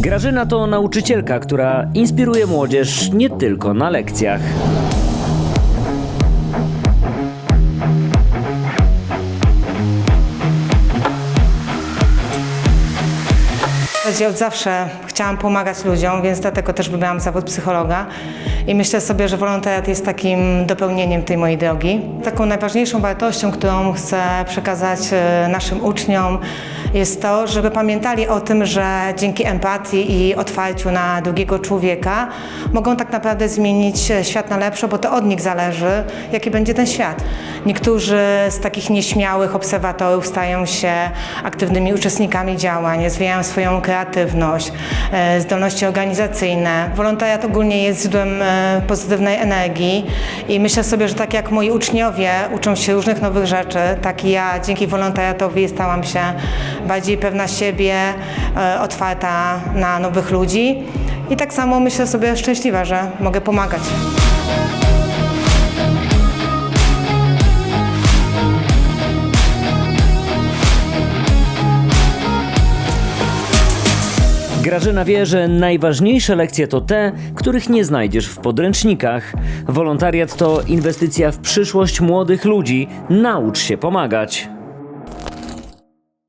Grażyna to nauczycielka, która inspiruje młodzież nie tylko na lekcjach. Zasadzie od zawsze chciałam pomagać ludziom, więc dlatego też wybrałam zawód psychologa. I myślę sobie, że wolontariat jest takim dopełnieniem tej mojej drogi. Taką najważniejszą wartością, którą chcę przekazać e, naszym uczniom, jest to, żeby pamiętali o tym, że dzięki empatii i otwarciu na drugiego człowieka mogą tak naprawdę zmienić e, świat na lepsze, bo to od nich zależy, jaki będzie ten świat. Niektórzy z takich nieśmiałych obserwatorów stają się aktywnymi uczestnikami działań, rozwijają swoją e, zdolności organizacyjne. Wolontariat ogólnie jest źródłem e, pozytywnej energii i myślę sobie, że tak jak moi uczniowie uczą się różnych nowych rzeczy, tak i ja dzięki wolontariatowi stałam się bardziej pewna siebie, e, otwarta na nowych ludzi i tak samo myślę sobie szczęśliwa, że mogę pomagać. Grażyna wie, że najważniejsze lekcje to te, których nie znajdziesz w podręcznikach. Wolontariat to inwestycja w przyszłość młodych ludzi. Naucz się pomagać.